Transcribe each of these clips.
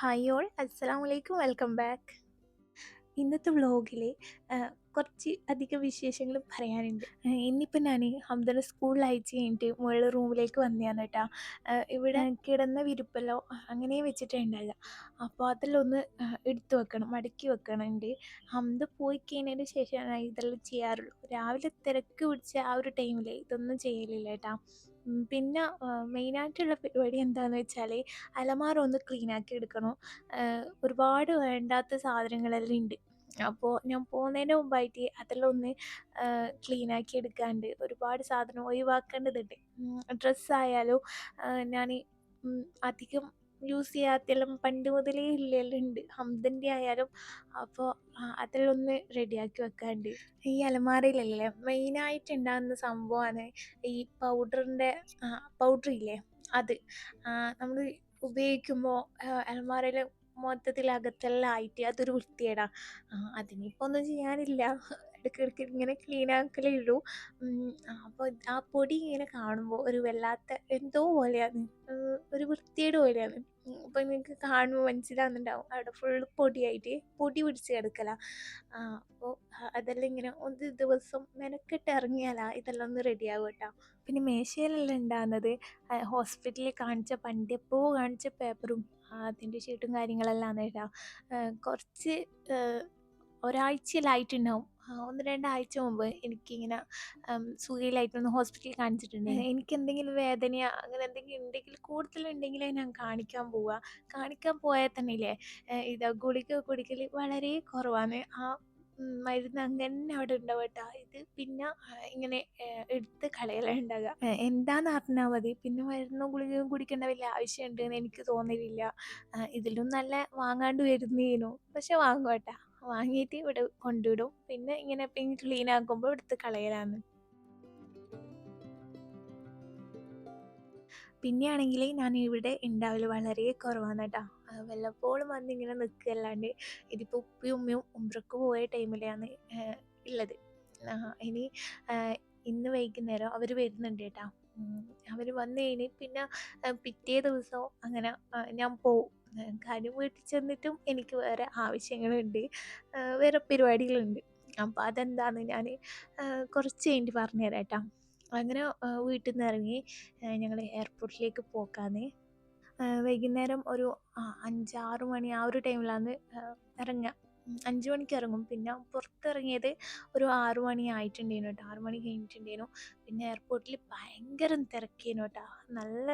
Hi all അസ്സലാമു അലൈക്കും welcome back ഇന്നത്തെ വ്ളോഗിൽ കുറച്ച് അധികം വിശേഷങ്ങൾ പറയാനുണ്ട്. ഇന്നിപ്പോൾ ഞാൻ ഹംദനെ സ്കൂളിൽ അയച്ച് കഴിഞ്ഞിട്ട് മുകളിൽ റൂമിലേക്ക് വന്നതാണ് കേട്ടോ ഇവിടെ കിടന്ന വിരിപ്പല്ലോ അങ്ങനെ വെച്ചിട്ടുണ്ടല്ല അപ്പോൾ അതിലൊന്ന് എടുത്ത് വെക്കണം മടക്കി വെക്കണുണ്ട്. ഹംദ പോയി കഴിഞ്ഞതിന് ശേഷമാണ് ഇതെല്ലാം ചെയ്യാറുള്ളൂ. രാവിലെ തിരക്ക് പിടിച്ച ആ ഒരു ടൈമിൽ ഇതൊന്നും ചെയ്യലില്ല കേട്ടോ പിന്നെ മെയിനായിട്ടുള്ള പരിപാടി എന്താണെന്ന് വെച്ചാൽ അലമാര ഒന്ന് ക്ലീൻ ആക്കി എടുക്കണം. ഒരുപാട് വേണ്ടാത്ത സാധനങ്ങളെല്ലാം ഉണ്ട് അപ്പോൾ ഞാൻ പോകുന്നതിന് മുമ്പായിട്ട് അതെല്ലാം ഒന്ന് ക്ലീൻ ആക്കി എടുക്കാണ്ട് ഒരുപാട് സാധനം ഒഴിവാക്കേണ്ടതുണ്ട്. ഡ്രസ്സായാലും ഞാൻ അധികം യൂസ് ചെയ്യാത്തെല്ലാം പണ്ട് മുതലേ ഇല്ലെല്ലാം ഉണ്ട് ഹംദന്റെ ആയാലും അപ്പോൾ അതെല്ലാം ഒന്ന് റെഡിയാക്കി വെക്കാണ്ട്. ഈ അലമാരയിലല്ലേ മെയിനായിട്ട് ഉണ്ടാകുന്ന സംഭവമാണ് ഈ പൗഡറിന്റെ പൗഡർ ഇല്ലേ? അത്. നമ്മൾ ഉപയോഗിക്കുമ്പോൾ അലമാരയിൽ മൊത്തത്തിൽ അകത്തെല്ലാം ആയിട്ട് അതൊരു വൃത്തികേടാണ് അതിനിപ്പോൾ ഒന്നും ചെയ്യാനില്ല. ഇടയ്ക്കിടയ്ക്ക് ഇങ്ങനെ ക്ലീൻ ആക്കലേ ഉള്ളൂ. അപ്പോൾ ആ പൊടി ഇങ്ങനെ കാണുമ്പോൾ ഒരു വല്ലാത്ത എന്തോ പോലെയാണ്. ഒരു വൃത്തിയുടെ പോലെയാണ്. അപ്പോൾ നിങ്ങൾക്ക് കാണുമ്പോൾ മനസ്സിലാവുന്നുണ്ടാവും. അവിടെ ഫുൾ പൊടിയായിട്ട് പൊടി പിടിച്ച് കിടക്കല. അപ്പോൾ അതെല്ലാം ഇങ്ങനെ ഒരു ദിവസം മെനക്കെട്ട് ഇറങ്ങിയാലാ ഇതെല്ലാം ഒന്ന് റെഡിയാവും കേട്ടോ പിന്നെ മേശയിലെല്ലാം ഉണ്ടാകുന്നത് ഹോസ്പിറ്റലിൽ കാണിച്ച പണ്ടെപ്പോ കാണിച്ച പേപ്പറും അതിന്റെ ഷീട്ടും കാര്യങ്ങളെല്ലാം ആണ് കേട്ടോ കുറച്ച് ഒരാഴ്ചയിലായിട്ടുണ്ടാവും ഒന്ന് രണ്ടാഴ്ച മുമ്പ് എനിക്കിങ്ങനെ സുഖമില്ലായിട്ടൊന്ന് ഹോസ്പിറ്റലിൽ കാണിച്ചിട്ടുണ്ട് എനിക്ക് എന്തെങ്കിലും വേദനയോ അങ്ങനെ എന്തെങ്കിലും ഉണ്ടെങ്കിൽ കൂടുതലുണ്ടെങ്കിലേ ഞാൻ കാണിക്കാൻ പോവുക. കാണിക്കാൻ പോയാൽ തന്നെ ഇല്ലേ ഇതാ ഗുളിക കുടിക്കൽ വളരെ കുറവാണ്. ആ മരുന്ന് അങ്ങനെ അവിടെ ഉണ്ടാവും കേട്ടോ. ഇത് പിന്നെ ഇങ്ങനെ എടുത്ത് കളയലാണ് ഉണ്ടാകുക എന്താന്ന് അറിഞ്ഞാൽ മതി. പിന്നെ മരുന്നും ഗുളികയും കുടിക്കേണ്ട വലിയ ആവശ്യമുണ്ട് എന്ന് എനിക്ക് തോന്നിയില്ല ഇതിലും നല്ല വാങ്ങാണ്ട് വരുന്നേനു. പക്ഷെ വാങ്ങും കേട്ടോ. വാങ്ങിയിട്ട് ഇവിടെ കൊണ്ടുവിടും. പിന്നെ ഇങ്ങനെ പിന്നെ ക്ലീൻ ആക്കുമ്പോൾ എടുത്ത് കളയലാണ് പിന്നെയാണെങ്കിൽ ഞാൻ ഇവിടെ ഉണ്ടാവൽ വളരെ കുറവാണ് കേട്ടോ വല്ലപ്പോഴും വന്ന് ഇങ്ങനെ നിൽക്കുകയല്ലാണ്ട് ഇതിപ്പോൾ ഉപ്പയും ഉമ്മയും ഉംറക്ക് പോയ ടൈമിലാണ് ഉള്ളത് ഇനി ഇന്ന് വൈകുന്നേരം അവർ വരുന്നുണ്ട് കേട്ടോ അവർ വന്നു കഴിഞ്ഞ് പിന്നെ പിറ്റേ ദിവസം അങ്ങനെ ഞാൻ പോവും. കാര്യം വീട്ടിൽ ചെന്നിട്ടും എനിക്ക് വേറെ ആവശ്യങ്ങളുണ്ട്. വേറെ പരിപാടികളുണ്ട്. അപ്പോൾ അതെന്താണെന്ന് ഞാൻ കുറച്ച് കഴിഞ്ഞിട്ട് പറഞ്ഞുതരാം കേട്ടോ അങ്ങനെ വീട്ടിൽ നിന്ന് ഇറങ്ങി ഞങ്ങൾ എയർപോർട്ടിലേക്ക് പോക്കാന്ന്. വൈകുന്നേരം ഒരു അഞ്ചാറ് മണി ആ ഒരു ടൈമിലാണ് ഇറങ്ങുക അഞ്ച് മണിക്ക് ഇറങ്ങും. പിന്നെ പുറത്തിറങ്ങിയത് ഒരു ആറു മണി ആയിട്ടുണ്ടേനു കേട്ടോ. ആറു മണി കഴിഞ്ഞിട്ടുണ്ടേനു പിന്നെ എയർപോർട്ടിൽ ഭയങ്കര തിരക്കേനു കേട്ടോ. നല്ല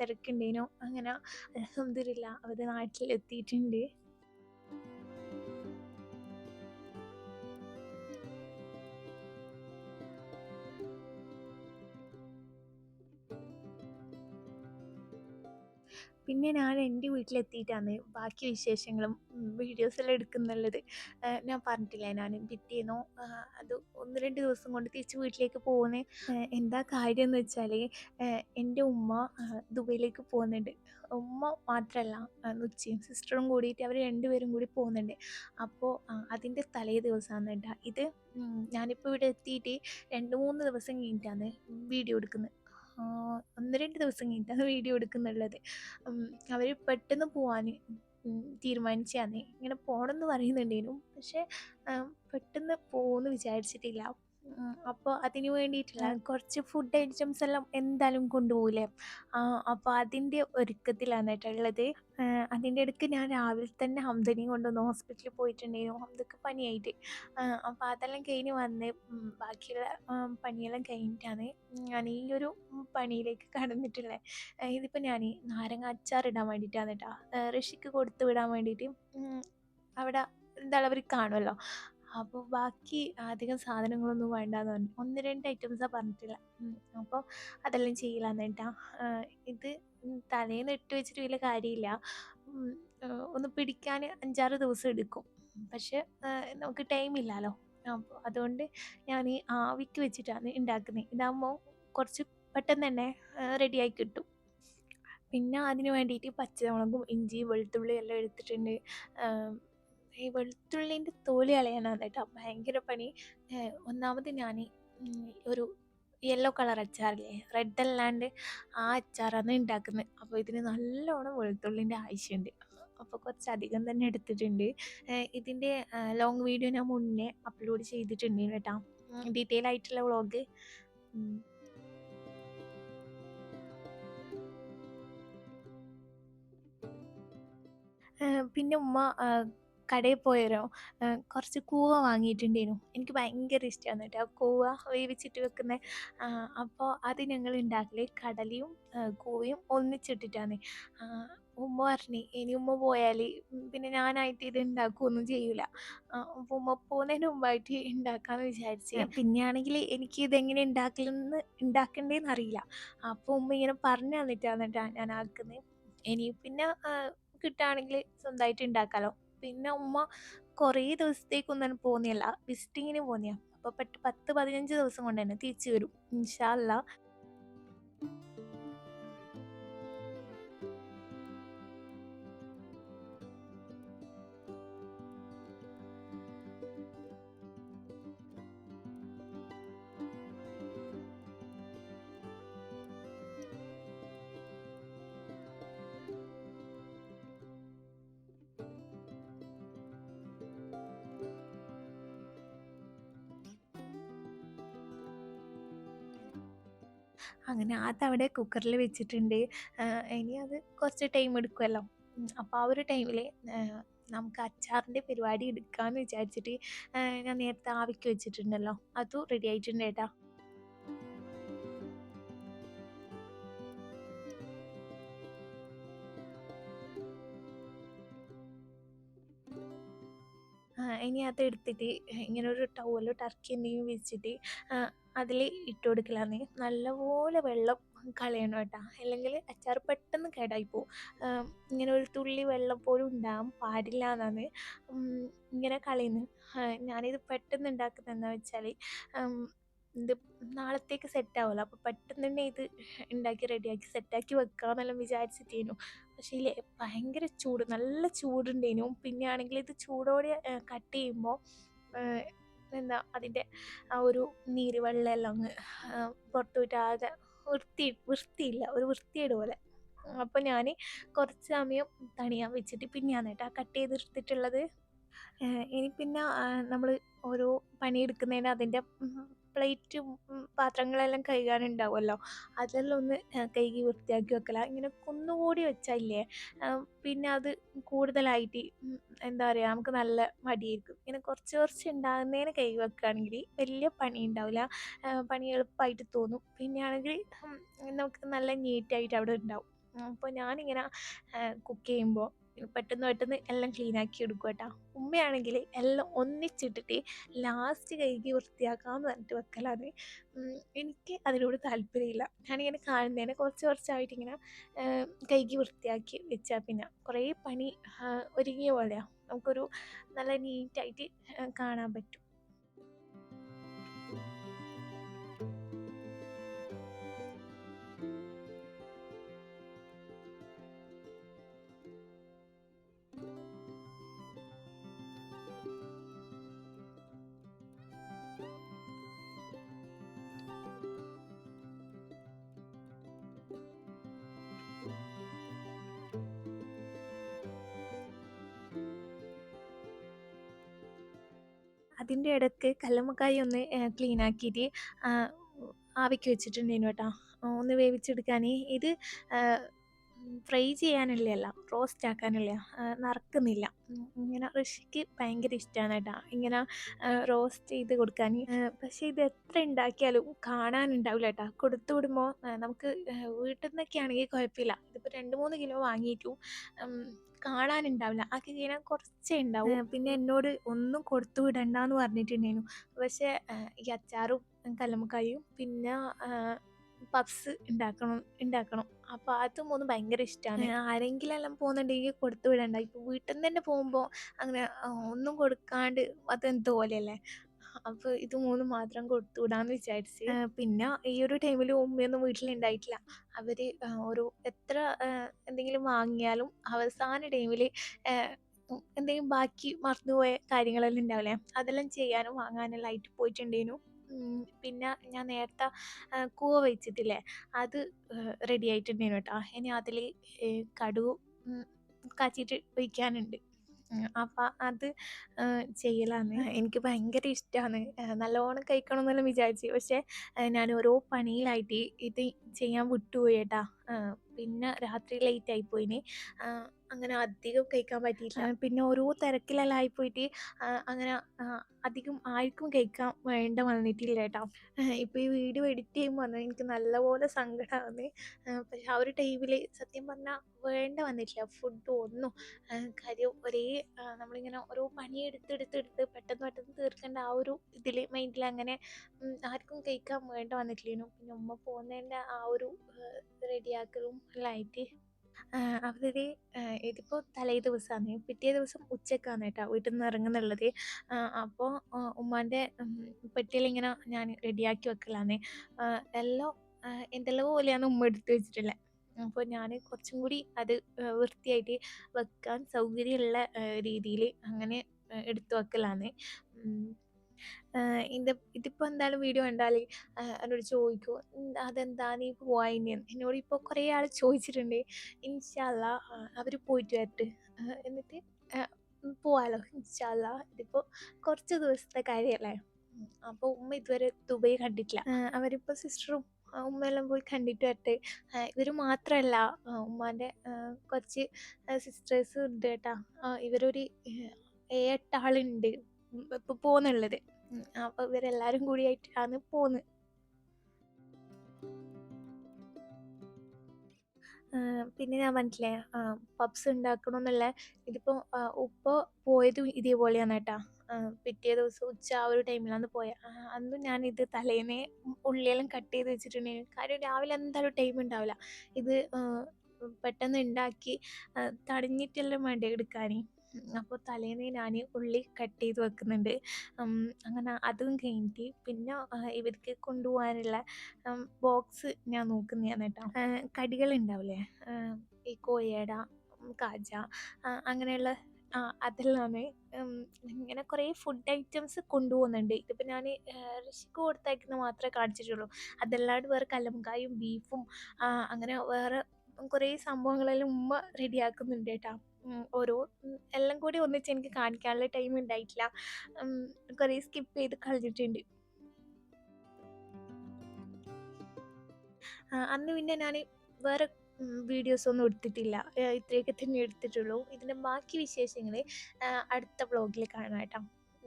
തിരക്കുണ്ടേനു അങ്ങനെ അലഹമില്ല അവർ നാട്ടിൽ പിന്നെ ഞാൻ എന്റെ വീട്ടിലെത്തിയിട്ടാണ് ബാക്കി വിശേഷങ്ങളും വീഡിയോസെല്ലാം എടുക്കുന്നുള്ളത്. ഞാൻ പറഞ്ഞിട്ടില്ല ഞാൻ പിറ്റേന്നോ അത് ഒന്ന് രണ്ട് ദിവസം കൊണ്ട് തിരിച്ച് വീട്ടിലേക്ക് പോകുന്നത് എന്താ കാര്യം എന്ന് വെച്ചാൽ എന്റെ ഉമ്മ ദുബൈയിലേക്ക് പോകുന്നുണ്ട്. ഉമ്മ മാത്രമല്ല ഉച്ചയും സിസ്റ്ററും കൂടിയിട്ട് അവർ രണ്ടുപേരും കൂടി പോകുന്നുണ്ട്. അപ്പോൾ അതിന്റെ തലേ ദിവസമാണ് കേട്ടോ ഇത് ഞാനിപ്പോൾ ഇവിടെ എത്തിയിട്ട് രണ്ട് മൂന്ന് ദിവസം കഴിഞ്ഞിട്ടാണ് വീഡിയോ എടുക്കുന്നത്. ഒന്ന് രണ്ട് ദിവസം കഴിഞ്ഞിട്ടാണ് വീഡിയോ എടുക്കുന്നുള്ളത്. അവർ പെട്ടെന്ന് പോവാൻ തീരുമാനിച്ചതാണ് ഇങ്ങനെ പോകണമെന്ന് പറയുന്നുണ്ടേനു. പക്ഷേ പെട്ടെന്ന് പോകുമെന്ന് വിചാരിച്ചിട്ടില്ല. അപ്പോൾ അതിന് വേണ്ടിയിട്ടുള്ള കുറച്ച് ഫുഡ് ഐറ്റംസ് എല്ലാം എന്തായാലും കൊണ്ടുപോകില്ലേ അപ്പോൾ അതിന്റെ ഒരുക്കത്തിലാണ് കേട്ടുള്ളത് അതിന്റെ ഇടയ്ക്ക് ഞാൻ രാവിലെ തന്നെ ഹംദനെയും കൊണ്ടുവന്ന് ഹോസ്പിറ്റലിൽ പോയിട്ടുണ്ടായിരുന്നു. ഹംദക്ക് പനിയായിട്ട്. അപ്പോൾ അതെല്ലാം കഴിഞ്ഞ് വന്ന് ബാക്കിയുള്ള പണിയെല്ലാം കഴിഞ്ഞിട്ടാണ് ഞാൻ ഈ ഒരു പണിയിലേക്ക് കടന്നിട്ടുള്ളത് ഇതിപ്പോൾ ഞാൻ നാരങ്ങ അച്ചാർ ഇടാൻ വേണ്ടിയിട്ടാണ് കേട്ടോ ഋഷിക്ക് കൊടുത്തു വിടാൻ വേണ്ടിയിട്ട് അവിടെ എന്താ അവർ കാണുമല്ലോ അപ്പോൾ ബാക്കി അധികം സാധനങ്ങളൊന്നും വേണ്ടാന്ന് പറഞ്ഞു. ഒന്ന് രണ്ട് ഐറ്റംസാണ് പറഞ്ഞിട്ടില്ല അപ്പോൾ അതെല്ലാം ചെയ്യലാന്ന് കേട്ടോ. ഇത് തലേന്ന് ഇട്ട് വെച്ചിട്ട് വലിയ കാര്യമില്ല. ഒന്ന് പിടിക്കാൻ അഞ്ചാറ് ദിവസം എടുക്കും. പക്ഷെ നമുക്ക് ടൈം ഇല്ലല്ലോ. അപ്പോൾ അതുകൊണ്ട് ഞാൻ ഈ ആവിക്ക് വെച്ചിട്ടാണ് ഉണ്ടാക്കുന്നത് ഇതാകുമ്പോൾ കുറച്ച് പെട്ടെന്ന് തന്നെ റെഡിയായി കിട്ടും. പിന്നെ അതിന് വേണ്ടിയിട്ട് പച്ചമുളകും ഇഞ്ചി വെളുത്തുള്ളി എല്ലാം എടുത്തിട്ടുണ്ട്. ഈ വെളുത്തുള്ളിന്റെ തോൽ കളയാനാണ് കേട്ടോ ഭയങ്കര പണി. ഒന്നാമത് ഞാൻ ഒരു യെല്ലോ കളർ അച്ചാറില്ലേ റെഡ് അല്ലാണ്ട് ആ അച്ചാറാണ് ഉണ്ടാക്കുന്നത് അപ്പോൾ ഇതിന് നല്ലോണം വെളുത്തുള്ളിന്റെ ആവശ്യമുണ്ട് അപ്പോൾ കുറച്ചധികം തന്നെ എടുത്തിട്ടുണ്ട്. ഇതിന്റെ ലോങ് വീഡിയോ ഞാൻ മുന്നേ അപ്ലോഡ് ചെയ്തിട്ടുണ്ട് കേട്ടോ. ഡീറ്റെയിൽ ആയിട്ടുള്ള വ്ളോഗ് പിന്നെ ഉമ്മ കടയിൽ പോയരോ കുറച്ച് കൂവ വാങ്ങിയിട്ടുണ്ടേനു. എനിക്ക് ഭയങ്കര ഇഷ്ടമാണ് കേട്ടോ. ആ കൂവ വേവിച്ചിട്ട് വെക്കുന്നത് അപ്പോൾ അത് ഞങ്ങൾ ഉണ്ടാക്കൽ കടലയും കൂവയും ഒന്നിച്ചിട്ടിട്ടാണ്. ഉമ്മ പറഞ്ഞു ഇനി ഉമ്മ പോയാൽ പിന്നെ ഞാനായിട്ട് ഇത് ഉണ്ടാക്കുകയൊന്നും ചെയ്യൂല. അപ്പോൾ ഉമ്മ പോകുന്നതിന് മുമ്പായിട്ട് ഉണ്ടാക്കാമെന്ന് വിചാരിച്ച്. പിന്നെയാണെങ്കിൽ എനിക്ക് ഇതെങ്ങനെ ഉണ്ടാക്കലെന്ന് ഉണ്ടാക്കണ്ടേന്ന് അറിയില്ല. അപ്പോൾ ഉമ്മ ഇങ്ങനെ പറഞ്ഞു തന്നിട്ടാണ് കേട്ടോ ഞാൻ ആക്കുന്നത്. ഇനി പിന്നെ കിട്ടുകയാണെങ്കിൽ സ്വന്തമായിട്ട് ഉണ്ടാക്കാമല്ലോ പിന്നെ ഉമ്മ കുറേ ദിവസത്തേക്കൊന്നും പോകുന്നില്ല വിസിറ്റിങ്ങിന് പോകുന്നതാ അപ്പോൾ പെട്ട് പത്ത് പതിനഞ്ച് ദിവസം കൊണ്ട് തന്നെ തിരിച്ചു വരും ഇൻഷാ അങ്ങനെ അതവിടെ കുക്കറിൽ വെച്ചിട്ടുണ്ട്. ഇനി അത് കുറച്ച് ടൈം എടുക്കുമല്ലോ അപ്പോൾ ആ ഒരു ടൈമിൽ നമുക്ക് അച്ചാറിന്റെ പരിപാടി എടുക്കാമെന്ന് വിചാരിച്ചിട്ട് ഞാൻ നേരത്തെ ആവിക്ക് വെച്ചിട്ടുണ്ടല്ലോ. അതും റെഡി ആയിട്ടുണ്ട് കേട്ടോ ഇനി അത് എടുത്തിട്ട് ഇങ്ങനെ ഒരു ടവലോ ടർക്കി എന്തെങ്കിലും വെച്ചിട്ട് അതിൽ ഇട്ട് കൊടുക്കലാന്ന് നല്ലപോലെ വെള്ളം കളയണം കേട്ടോ. അല്ലെങ്കിൽ അച്ചാർ പെട്ടെന്ന് കേടായി ഇങ്ങനെ ഒരു തുള്ളി വെള്ളം പോലും ഉണ്ടാകാൻ പാടില്ല എന്നാണ് ഇങ്ങനെ കളയുന്നത് ഞാനിത് പെട്ടെന്ന് ഉണ്ടാക്കുന്നത് എന്താ വെച്ചാൽ ഇത് നാളത്തേക്ക് സെറ്റ് ആവുമല്ലോ അപ്പോൾ പെട്ടെന്ന് തന്നെ ഇത് ഉണ്ടാക്കി റെഡിയാക്കി സെറ്റാക്കി വെക്കാമെന്നെല്ലാം വിചാരിച്ചിട്ടേനു. പക്ഷേ ഇല്ലേ ഭയങ്കര ചൂട്. നല്ല ചൂടുണ്ടേനു. പിന്നെ ആണെങ്കിൽ ഇത് ചൂടോടെ കട്ട് ചെയ്യുമ്പോൾ എന്താ അതിന്റെ ആ ഒരു നീര് അങ്ങ് പുറത്ത് പോയിട്ട് വൃത്തി വൃത്തിയില്ല ഒരു വൃത്തിയുടെ പോലെ. അപ്പോൾ ഞാൻ കുറച്ച് സമയം തണിയാൻ വെച്ചിട്ട് പിന്നെയാണ് കേട്ടോ കട്ട് ചെയ്തെടുത്തിട്ടുള്ളത്. ഇനി പിന്നെ നമ്മൾ ഓരോ പണിയെടുക്കുന്നതിന് അതിന്റെ പ്ലേറ്റും പാത്രങ്ങളെല്ലാം കഴുകാനുണ്ടാവുമല്ലോ. അതെല്ലാം ഒന്ന് കഴുകി വൃത്തിയാക്കി വെക്കല. ഇങ്ങനെ കുന്നുകൂടി വെച്ചാലേ പിന്നെ അത് കൂടുതലായിട്ട് എന്താ പറയുക നമുക്ക് നല്ല മടിയായിരിക്കും. ഇങ്ങനെ കുറച്ച് കുറച്ച് ഉണ്ടാകുന്നതിന് കഴുകി വെക്കുകയാണെങ്കിൽ വലിയ പണി ഉണ്ടാവില്ല. പണി എളുപ്പമായിട്ട് തോന്നും. പിന്നെയാണെങ്കിൽ നമുക്ക് നല്ല നീറ്റായിട്ട് അവിടെ ഉണ്ടാവും. അപ്പോൾ ഞാനിങ്ങനെ കുക്ക് ചെയ്യുമ്പോൾ പെട്ടെന്ന് പെട്ടെന്ന് എല്ലാം ക്ലീനാക്കി എടുക്കും കേട്ടോ. ഉമ്മയാണെങ്കിൽ എല്ലാം ഒന്നിച്ചിട്ടിട്ട് ലാസ്റ്റ് കഴുകി വൃത്തിയാക്കാമെന്ന് പറഞ്ഞിട്ട് വെക്കലാണ്. എനിക്ക് അതിനോട് താല്പര്യമില്ല. ഞാനിങ്ങനെ കാണുന്നതിനെ കുറച്ച് കുറച്ചായിട്ട് ഇങ്ങനെ കഴുകി വൃത്തിയാക്കി വെച്ചാൽ പിന്നെ കുറേ പണി ഒരുങ്ങിയ പോലെയാണ് നമുക്കൊരു നല്ല നീറ്റായിട്ട് കാണാൻ പറ്റും. അതിന്റെ ഇടയ്ക്ക് കല്ലുമ്മക്കായ ഒന്ന് ക്ലീൻ ആക്കിയിട്ട് ആവിക്ക് വെച്ചിട്ടുണ്ടേനു കേട്ടോ. ഒന്ന് വേവിച്ചെടുക്കാൻ ഇത് ഫ്രൈ ചെയ്യാനുള്ളതല്ല റോസ്റ്റ് ആക്കാനുള്ള നറക്കുന്നില്ല. ഇങ്ങനെ ഋഷിക്ക് ഭയങ്കര ഇഷ്ടമാണ് കേട്ടോ. ഇങ്ങനെ റോസ്റ്റ് ചെയ്ത് കൊടുക്കാൻ പക്ഷേ ഇത് എത്ര ഉണ്ടാക്കിയാലും കാണാനുണ്ടാവില്ല കേട്ടോ. കൊടുത്തു വിടുമ്പോൾ നമുക്ക് വീട്ടിൽ നിന്നൊക്കെ ആണെങ്കിൽ കുഴപ്പമില്ല. ഇതിപ്പോൾ രണ്ട് മൂന്ന് കിലോ വാങ്ങിയിട്ടു. കാണാനുണ്ടാവില്ല. ആക്കി കഴിഞ്ഞാൽ കുറച്ചേ ഉണ്ടാവും. പിന്നെ എന്നോട് ഒന്നും കൊടുത്തു വിടണ്ടെന്ന് പറഞ്ഞിട്ടുണ്ടായിരുന്നു. പക്ഷേ ഈ അച്ചാറും കലമക്കായും പിന്നെ പപ്സ് ഉണ്ടാക്കണം ഉണ്ടാക്കണം. അപ്പോൾ അത് മൂന്ന് ഭയങ്കര ഇഷ്ടമാണ് ആരെങ്കിലും എല്ലാം പോകുന്നുണ്ടെങ്കിൽ കൊടുത്തു വിടണ്ട. ഇപ്പോൾ വീട്ടിൽ നിന്ന് തന്നെ പോകുമ്പോൾ അങ്ങനെ ഒന്നും കൊടുക്കാണ്ട് അത് അതെന്തോ പോലെയല്ലേ അപ്പോൾ ഇത് മൂന്ന് മാത്രം കൊടുത്തുവിടാന്ന് വിചാരിച്ചു. പിന്നെ ഈ ഒരു ടൈമിൽ ഉമ്മയൊന്നും വീട്ടിലുണ്ടായിട്ടില്ല. അവർ ഒരു എത്ര എന്തെങ്കിലും വാങ്ങിയാലും അവസാന ടൈമിൽ എന്തെങ്കിലും ബാക്കി മറന്നുപോയ കാര്യങ്ങളെല്ലാം ഉണ്ടാവില്ലേ? അതെല്ലാം ചെയ്യാനും വാങ്ങാനെല്ലാം ആയിട്ട് പോയിട്ടുണ്ടേനു. പിന്നെ ഞാൻ നേരത്തെ കൂവ വെച്ചിട്ടില്ലേ? അത് റെഡി ആയിട്ടുണ്ടേനു കേട്ടോ. ഇനി അതിൽ കടുക് കാച്ചിട്ട് ഒഴിക്കാനുണ്ട് അപ്പം അത് ചെയ്യലാണ്. എനിക്ക് ഭയങ്കര ഇഷ്ടമാണ് നല്ലോണം കഴിക്കണം എന്നെല്ലാം വിചാരിച്ചു. പക്ഷേ ഞാൻ ഓരോ പണിയിലായിട്ട് ഇത് ചെയ്യാൻ വിട്ടുപോയി കേട്ടാ പിന്നെ രാത്രി ലേറ്റ് ആയിപ്പോയിന്. അങ്ങനെ അധികം കഴിക്കാൻ പറ്റിയില്ല പിന്നെ ഓരോ തിരക്കിലെല്ലാം ആയിപ്പോയിട്ട് അങ്ങനെ അധികം ആർക്കും കഴിക്കാൻ വേണ്ട വന്നിട്ടില്ല കേട്ടോ. ഇപ്പോൾ ഈ വീഡിയോ എഡിറ്റ് ചെയ്യുമ്പോൾ പറഞ്ഞാൽ എനിക്ക് നല്ലപോലെ സങ്കടമാണ് പക്ഷെ ആ ഒരു ടൈമിൽ സത്യം പറഞ്ഞാൽ വേണ്ട വന്നിട്ടില്ല. ഫുഡ് ഒന്നും കാര്യം ഒരേ നമ്മളിങ്ങനെ ഓരോ പണി എടുത്തെടുത്തെടുത്ത് പെട്ടെന്ന് പെട്ടെന്ന് തീർക്കേണ്ട ആ ഒരു ഇതിൽ മൈൻഡിൽ അങ്ങനെ ആർക്കും കഴിക്കാൻ വേണ്ട വന്നിട്ടില്ലേനു. പിന്നെ ഉമ്മ പോകുന്നതിന്റെ ആ ഒരു റെഡിയാക്കലും എല്ലാം ആയിട്ട് അവർ ഇതിപ്പോൾ തലേ ദിവസമാണ് പിറ്റേ ദിവസം ഉച്ചക്കാണ് കേട്ടോ വീട്ടിൽ നിന്ന് ഇറങ്ങുന്നുള്ളത് അപ്പോൾ ഉമ്മാന്റെ പെട്ടിയിലിങ്ങനെ ഞാൻ റെഡിയാക്കി വെക്കലാണ് എല്ലാം എന്തെല്ലാം പോലെയാണ് ഉമ്മ എടുത്ത് വെച്ചിട്ടുള്ളത് അപ്പോൾ ഞാൻ കുറച്ചും കൂടി അത് വൃത്തിയായിട്ട് വെക്കാൻ സൗകര്യമുള്ള രീതിയിൽ അങ്ങനെ എടുത്തു വെക്കലാണ് ഇത് ഇതിപ്പോൾ എന്തായാലും വീഡിയോ കണ്ടാൽ എന്നോട് ചോദിക്കുമോ അതെന്താ? നീ പോവാഞ്ഞെ എന്നോട് ഇപ്പോൾ കുറേ ആൾ ചോദിച്ചിട്ടുണ്ട്. ഇൻഷാല്ല അവർ പോയിട്ട് വരട്ട്. എന്നിട്ട് പോവാലോ ഇൻഷാല്ല ഇതിപ്പോൾ കുറച്ച് ദിവസത്തെ കാര്യമല്ലേ അപ്പോൾ ഉമ്മ ഇതുവരെ ദുബൈ കണ്ടിട്ടില്ല. അവരിപ്പോൾ സിസ്റ്ററും ഉമ്മയെല്ലാം പോയി കണ്ടിട്ട് വരട്ടെ. ഇവർ മാത്രമല്ല ഉമ്മാന്റെ കുറച്ച് സിസ്റ്റേഴ്സ് ഉണ്ട് കേട്ടോ. ഇവരൊരു എട്ടാളുണ്ട് ഇപ്പോൾ പോകുന്നുള്ളത് അപ്പോൾ ഇവരെല്ലാവരും കൂടിയായിട്ടാണ് പോകുന്നത് പിന്നെ ഞാൻ മനസ്സിലായ പബ്സ് ഉണ്ടാക്കണമെന്നുള്ള ഇതിപ്പോ ഉപ്പ പോയതും ഇതേപോലെയാണ് കേട്ടാ. പിറ്റേ ദിവസം ഉച്ച ആ ഒരു ടൈമിലാണ് പോയത് അന്നും ഞാൻ ഇത് തലേനെ ഉള്ളിയെല്ലാം കട്ട് ചെയ്ത് വെച്ചിട്ടുണ്ടായിരുന്നു. കാര്യം രാവിലെ എന്തായാലും ടൈം ഉണ്ടാവില്ല. ഇത് പെട്ടെന്ന് ഉണ്ടാക്കി തടഞ്ഞിട്ടെല്ലാം വേണ്ടേ എടുക്കാൻ അപ്പോൾ തലേന്ന് ഞാൻ ഉള്ളി കട്ട് ചെയ്ത് വെക്കുന്നുണ്ട്. അങ്ങനെ അതും കഴിഞ്ഞിട്ട് പിന്നെ ഇവർക്ക് കൊണ്ടുപോകാനുള്ള ബോക്സ് ഞാൻ നോക്കുന്നതാണ് കേട്ടോ. കടികളുണ്ടാവില്ലേ? ഈ കോയട കാജ അങ്ങനെയുള്ള അതെല്ലാമേ ഇങ്ങനെ കുറേ ഫുഡ് ഐറ്റംസ് കൊണ്ടുപോകുന്നുണ്ട്. ഇതിപ്പോൾ ഞാൻ ഋഷിക്ക് കൊടുത്തയക്കുന്ന മാത്രമേ കാണിച്ചിട്ടുള്ളൂ. അതല്ലാണ്ട് വേറെ കല്ലമ്പക്കായും ബീഫും അങ്ങനെ വേറെ കുറേ സംഭവങ്ങളെല്ലാം ഉമ്മ റെഡിയാക്കുന്നുണ്ട് കേട്ടോ. ഓരോ എല്ലാം കൂടി ഒന്നിച്ച് എനിക്ക് കാണിക്കാനുള്ള ടൈം ഉണ്ടായിട്ടില്ല. കുറേ സ്കിപ്പ് ചെയ്ത് കളഞ്ഞിട്ടുണ്ട്. അന്ന് പിന്നെ ഞാൻ വേറെ വീഡിയോസ് ഒന്നും എടുത്തിട്ടില്ല. ഇത്രയൊക്കെ തന്നെ എടുത്തിട്ടുള്ളൂ. ഇതിന്റെ ബാക്കി വിശേഷങ്ങൾ അടുത്ത വ്ളോഗിൽ കാണാം കേട്ടോ.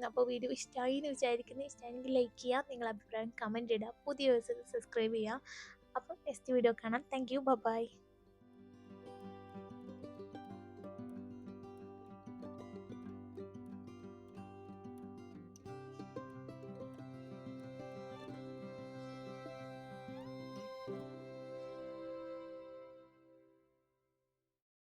അപ്പോൾ വീഡിയോ ഇഷ്ടമായി എന്ന് വിചാരിക്കുന്നത് ഇഷ്ടമായെങ്കിൽ ലൈക്ക് ചെയ്യുക നിങ്ങളുടെ അഭിപ്രായം കമന്റ് ഇടുക. പുതിയ സബ്സ്ക്രൈബ് ചെയ്യുക. അപ്പോൾ നെക്സ്റ്റ് വീഡിയോ കാണാം. Thank you bye